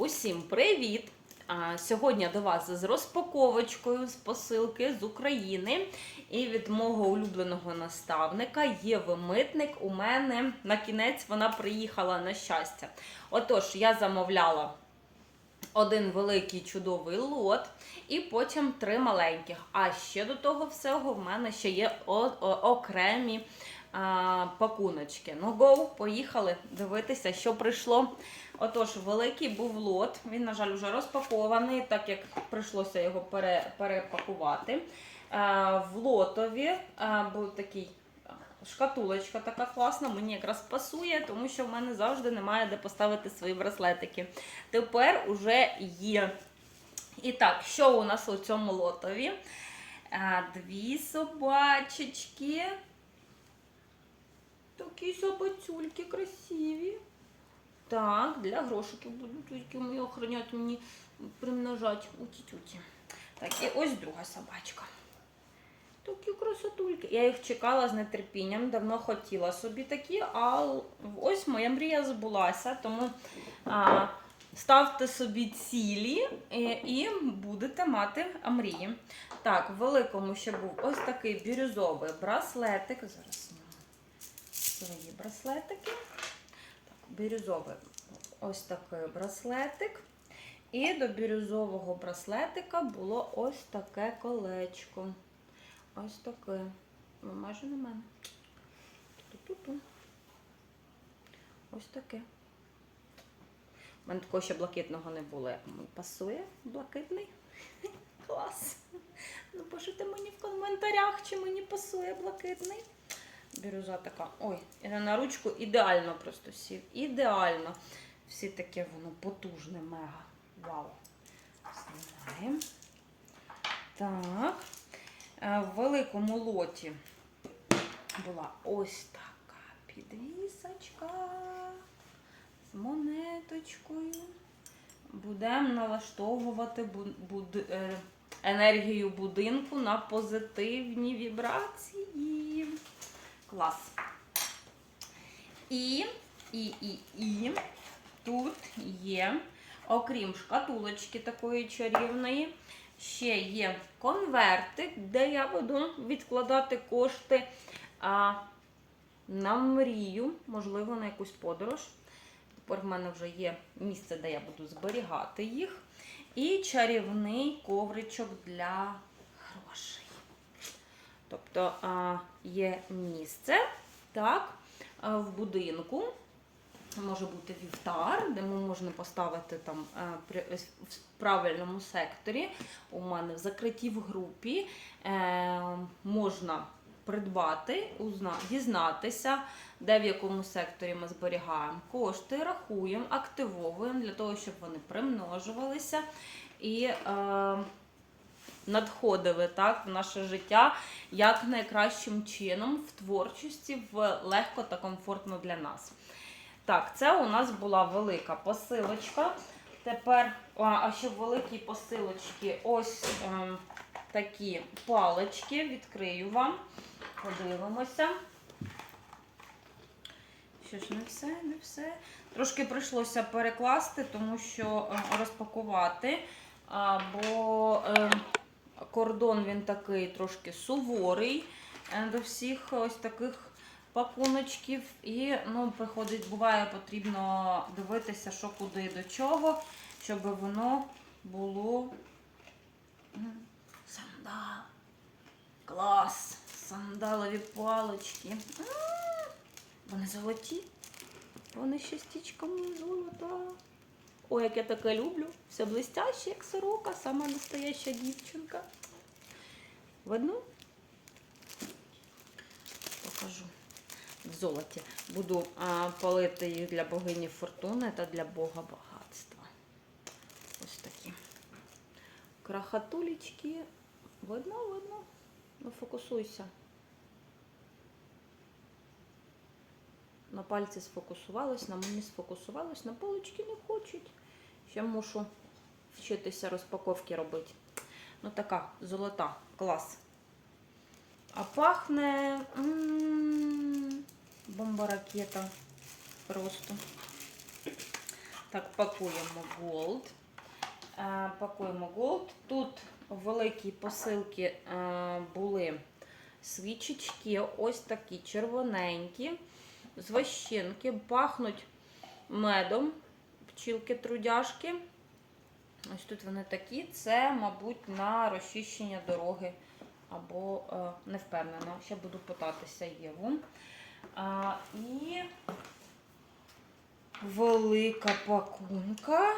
Усім привіт! Сьогодні до вас з розпаковочкою з посилки з України і від мого улюбленого наставника Єви Митник. У мене на кінець вона приїхала на щастя. Отож, я замовляла один великий чудовий лот і потім три маленьких. А ще до того всього в мене ще є окремі а, пакуночки. Ну, гоу, поїхали дивитися, що прийшло. Отож, великий був лот. Він, на жаль, вже розпакований, так як прийшлося його пере, перепакувати. А, в лотові а, був такий. Шкатулочка така класна, мені якраз пасує, тому що в мене завжди немає де поставити свої браслетики. Тепер уже є. І так, що у нас у цьому лотові? Дві собачечки. Такі собацюльки красиві. Так, для грошиків будуть, які мені охороняти, мені примножать у тітюті. Так, і ось друга собачка. Такі красотульки. Я їх чекала з нетерпінням, давно хотіла собі такі, а ось моя мрія збулася. Тому а, ставте собі цілі і, і будете мати мрії. Так, в великому ще був ось такий бірюзовий браслетик. Зараз свої браслетики. Так, бірюзовий ось такий браслетик. І до бірюзового браслетика було ось таке колечко. Ось таке. Ну, майже на мене. Ту-ту-ту. Ось таке. У мене такого ще блакитного не було. Пасує блакитний. Клас. Ну, пишіть мені в коментарях, чи мені пасує блакитний. Бірюза така. Ой, і на ручку ідеально просто сів. Ідеально. Всі таке воно потужне, мега. Вау. Знімаємо. Так. Е, В великому лоті була ось така підвісочка з монеточкою. Будемо налаштовувати бу- буд- е, енергію будинку на позитивні вібрації. Клас. І, і, і, і тут є, окрім шкатулочки такої чарівної, ще є конвертик, де я буду відкладати кошти а, на мрію, можливо, на якусь подорож. Тепер в мене вже є місце, де я буду зберігати їх. І чарівний ковричок для. Тобто є місце так, в будинку. Може бути вівтар, де можна поставити там е, при- в правильному секторі. У мене в закритій в групі е, можна придбати, дізнатися, де в якому секторі ми зберігаємо кошти, рахуємо, активовуємо для того, щоб вони примножувалися і е, надходили так, в наше життя як найкращим чином в творчості, в легко та комфортно для нас. Так, це у нас була велика посилочка. Тепер, а, ще в великій посилочці ось ем, такі палички. Відкрию вам. Подивимося. Що ж, не все, не все. Трошки прийшлося перекласти, тому що е, розпакувати. Бо е, кордон він такий трошки суворий е, до всіх ось таких пакуночків. І ну, приходить, буває, потрібно дивитися, що куди до чого, щоб воно було сандал. Клас! Сандалові палочки. М, Вони золоті. Вони ще стічками золота. Ой, як я таке люблю. Все блистяще, як сорока, сама настояща дівчинка. Видно? Покажу. В золоті. Буду а, палити їх для богині фортуни та для бога багатства. Ось такі. Крахатулечки. Видно, видно. Ну, фокусуйся. На пальці сфокусувалось, на мені сфокусувалось, на полочки не хочуть. Ще мушу вчитися розпаковки робити. Ну така золота, клас. А пахне бомба ракета. Просто. Так, пакуємо Gold. Е, Пакуємо Gold. Тут в великій посилці е, були свічечки, ось такі червоненькі, з вощинки, пахнуть медом, пчілки-трудяшки. Ось тут вони такі. Це, мабуть, на розчищення дороги. Або е, не впевнена. Ще буду питатися Єву. А, і велика пакунка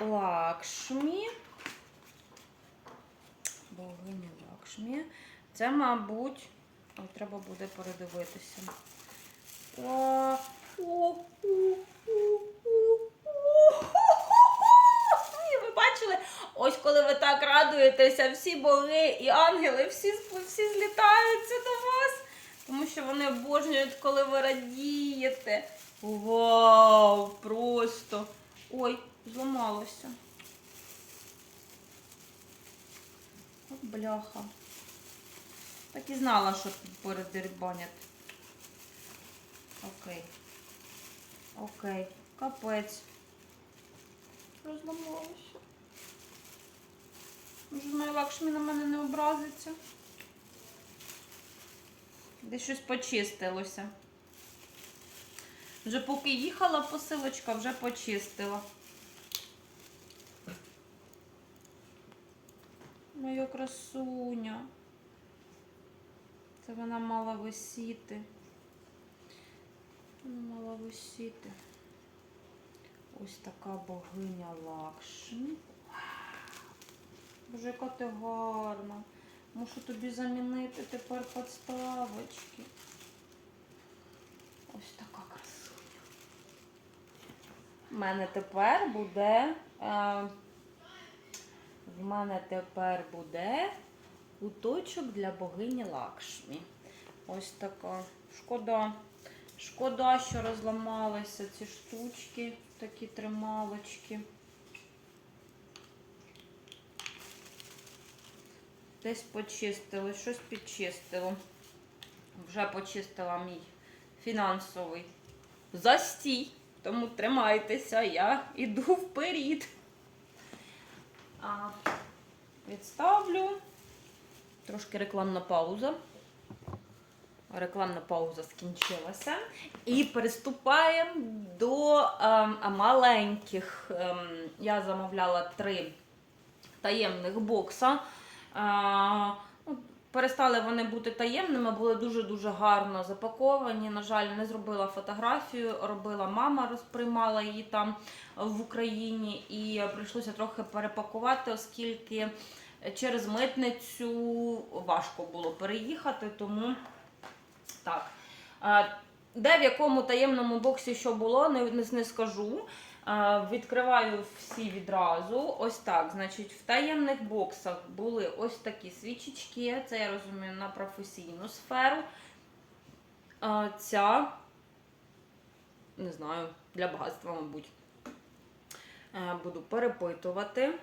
Лакшмі. Богиня Лакшмі. Це, мабуть, треба буде передивитися. О, о, о, о, о, о. Ви бачили? Ось коли ви так радуєтеся, всі боги і ангели, всі, всі злітаються до вас. Тому що вони обожнюють, коли ви радієте. Вау! Просто. Ой, зламалося. От бляха. Так і знала, що передербанять. Окей. Окей. Капець. Розламалося. Може, моя лакшмі на мене не образиться. Десь щось почистилося. Вже поки їхала посилочка, вже почистила. Моя красуня. Це вона мала висіти. Вона мала висіти. Ось така богиня Лакшмі. Боже, яка ти гарна. Мушу тобі замінити тепер подставочки. Ось така красуня. У мене тепер буде. Е, в мене тепер буде куточок для богині Лакшмі. Ось така. Шкода. Шкода, що розламалися ці штучки, такі трималочки. Десь почистили, щось підчистило. Вже почистила мій фінансовий застій. Тому тримайтеся, я іду вперед. Відставлю. Трошки рекламна пауза. Рекламна пауза скінчилася. І приступаємо до ем, маленьких. Ем, я замовляла три таємних бокса. Ну, Перестали вони бути таємними, були дуже-дуже гарно запаковані. На жаль, не зробила фотографію, робила мама, розприймала її там в Україні, і прийшлося трохи перепакувати, оскільки через митницю важко було переїхати, тому так. Де в якому таємному боксі що було, не, не, скажу. Відкриваю всі відразу. Ось так. Значить, в таємних боксах були ось такі свічечки. Це я розумію на професійну сферу. Ця, не знаю, для багатства, мабуть. Е, Буду перепитувати.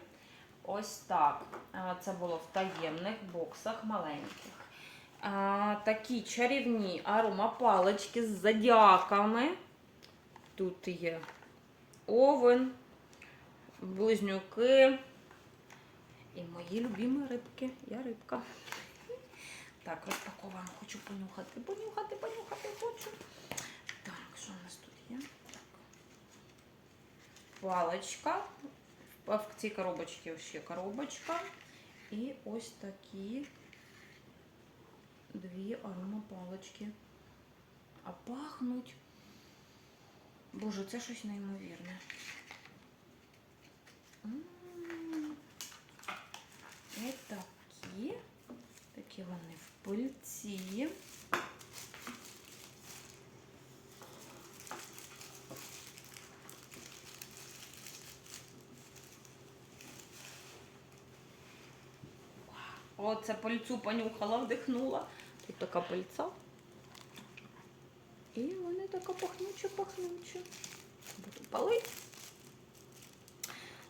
Ось так. Е, Це було в таємних боксах маленьких. А, такі чарівні аромапалички з зодіаками. Тут є овен, близнюки і мої любимі рибки. Я рибка. Так, розпаковуємо, хочу понюхати, понюхати, понюхати хочу. Так, що у нас тут є? Так. Паличка. В цій коробочці ще коробочка. І ось такі дві аромапалочки. А пахнуть. Боже, це щось неймовірне. Ось такі. Такі вони в пильці. Оце пальцю понюхала, вдихнула. Тут така пальця. І вони така пахнуча. Буду.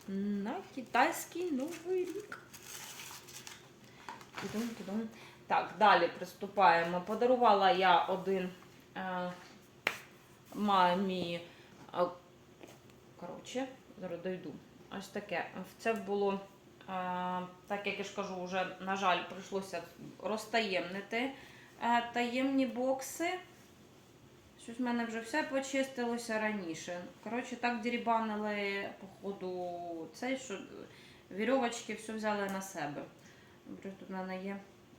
На китайський новий рік. Так, далі приступаємо. Подарувала я один е, мамі. Е, коротше, зараз дойду. Ось таке. Це було, так як я ж кажу, вже, на жаль, прийшлося розтаємнити е, таємні бокси. Щось в мене вже все почистилося раніше. Коротше, так дірібанили, походу, цей, що вірьовочки все взяли на себе. Тут в мене є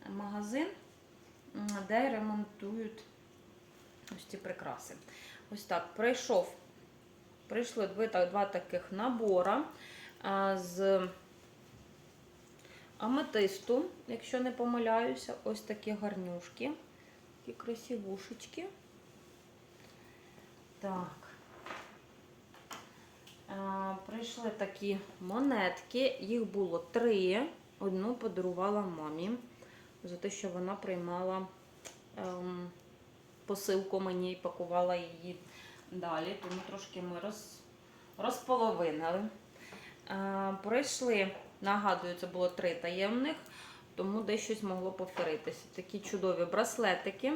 магазин, де ремонтують ось ці прикраси. Ось так, прийшов. Прийшли два, таких набора з аметисту, якщо не помиляюся, ось такі гарнюшки, такі красивушечки. Так. А, прийшли такі монетки, їх було три. Одну подарувала мамі за те, що вона приймала ем, посилку мені і пакувала її далі, тому трошки ми роз, розполовинили. Е, пройшли, нагадую, це було три таємних, тому десь щось могло повторитися. Такі чудові браслетики,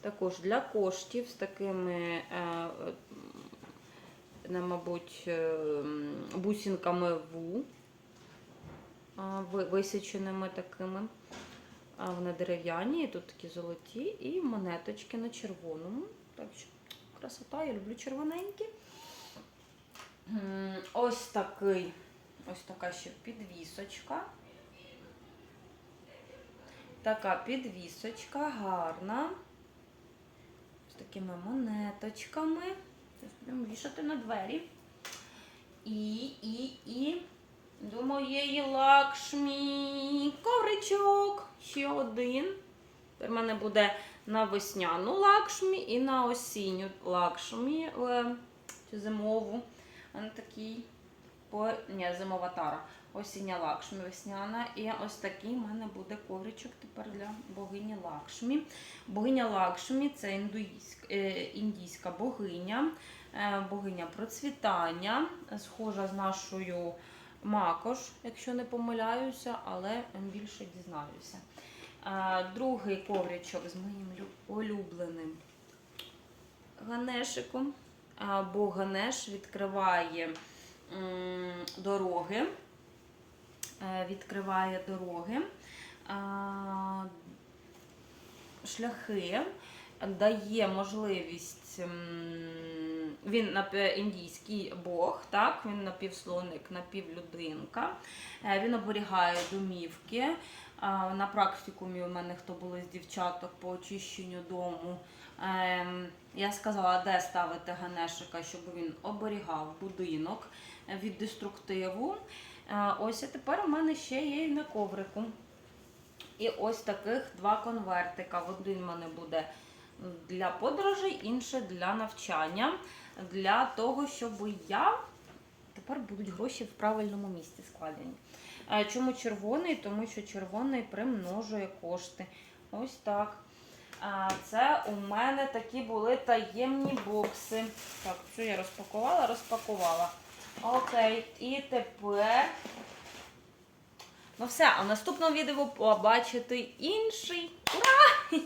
також для коштів з такими, е, е, мабуть, е, бусинками ву, ви- висіченими такими. Вони дерев'яні, тут такі золоті, і монеточки на червоному. Так що красота, я люблю червоненькі. Ось такий, ось така ще підвісочка. Така підвісочка гарна. З такими монеточками. Зараз будемо вішати на двері. І, і, і до моєї лакшмі. Ковричок. Ще один. Тепер в мене буде на весняну лакшмі і на осінню лакшмі. е, Чи зимову. У мене такий. Зимова тара. Осіння лакшмі весняна. І ось такий в мене буде ковричок тепер для богині Лакшмі. Богиня Лакшмі це е, індійська богиня, е, богиня процвітання, схожа з нашою Макош, якщо не помиляюся, але більше дізнаюся. Е, Другий ковричок з моїм улюбленим Ганешиком. Бо Ганеш відкриває дороги. Е, Відкриває дороги, шляхи, дає можливість. Він індійський бог, так? він напівслоник, напівлюдинка. Е, Він оберігає домівки. На практикумі у мене хто були з дівчаток по очищенню дому. Ем, Я сказала, де ставити Ганешика, щоб він оберігав будинок від деструктиву. Е, Ось а тепер у мене ще є і на коврику. І ось таких два конвертика. Один в мене буде для подорожей, інший для навчання. Для того, щоб я тепер будуть гроші в правильному місці складені. Е, Чому червоний? Тому що червоний примножує кошти. Ось так. Це у мене такі були таємні бокси. Так, що я розпакувала, розпакувала. Окей, і тепер. Ну все, а в наступному відео побачите інший. Ура!